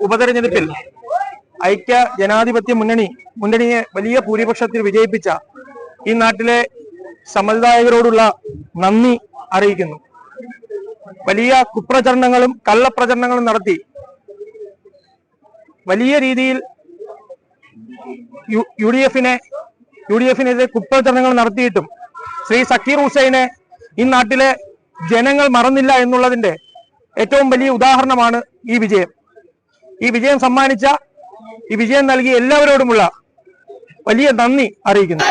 ഉപതെരഞ്ഞെടുപ്പിൽ ഐക്യ ജനാധിപത്യ മുന്നണി മുന്നണിയെ വലിയ ഭൂരിപക്ഷത്തിൽ വിജയിപ്പിച്ച ഈ നാട്ടിലെ സമ്മതിദായകരോടുള്ള നന്ദി അറിയിക്കുന്നു. വലിയ കുപ്രചരണങ്ങളും കള്ളപ്രചരണങ്ങളും നടത്തി വലിയ രീതിയിൽ യു- ഡി എഫിനെ യു ഡി എഫിനെതിരെ കുപ്രചരണങ്ങൾ നടത്തിയിട്ടും ശ്രീ സക്കീർ ഹുസൈനെ ഈ നാട്ടിലെ ജനങ്ങൾ മറന്നില്ല എന്നുള്ളതിന്റെ ഏറ്റവും വലിയ ഉദാഹരണമാണ് ഈ വിജയം. ഈ വിജയം സമ്മാനിച്ച ഈ വിജയം നൽകിയ എല്ലാവരോടുമുള്ള വലിയ നന്ദി അറിയിക്കുന്നു.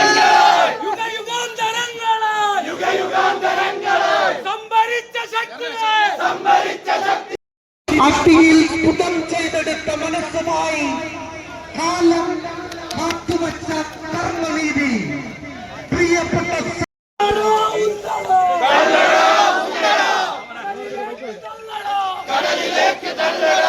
അസ്ഥിയിൽ പുതം ചെയ്തെടുത്ത മനസ്സുമായി കാലം കാത്തുവച്ച കർമ്മനീതി. പ്രിയപ്പെട്ട കടലിലേക്ക് തള്ളടോ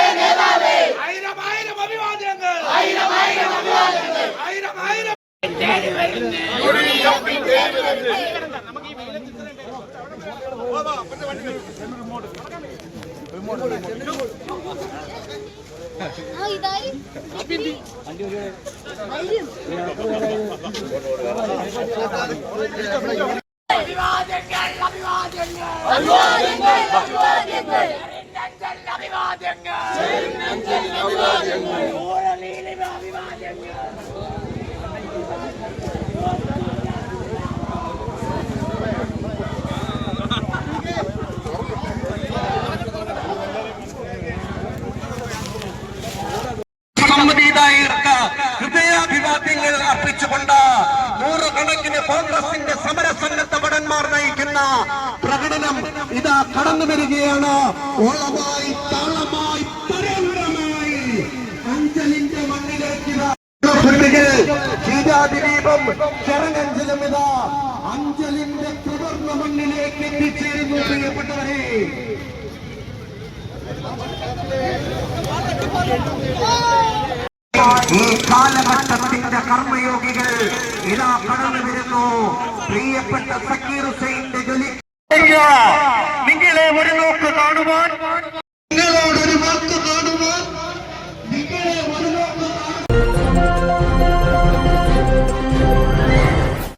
അഭിവാദ്യങ്ങൾ അഭിവാദ്യങ്ങൾ അഭിവാദ്യങ്ങൾ അഭിവാദ്യങ്ങൾ എറിനഞ്ചൽ അഭിവാദ്യങ്ങൾ എറിനഞ്ചൽ അഭിവാദ്യങ്ങൾ ഊരലീലിവ അഭിവാദ്യങ്ങൾ സമ്മതിദായകർക്ക് ഹൃദയാഭിവാദ്യങ്ങൾ അർപ്പിച്ചുകൊണ്ട് നൂറുകണക്കിന് കോൺഗ്രസിന്റെ സമരസന്നദ്ധ ഭടന്മാർ നയിക്കുന്ന പ്രകടനം ഇതാ കടന്നു വരികയാണ്. ഓളമായി ഇതാ മണ്ണിലേക്ക് എത്തിച്ചേരുന്നു പ്രിയപ്പെട്ടവരെ. ഈ കർമ്മയോഗികൾ ഇതാ കടന്നു വരുന്നു. പ്രിയപ്പെട്ട സക്കീർ ഹുസൈന്റെ ജോലി.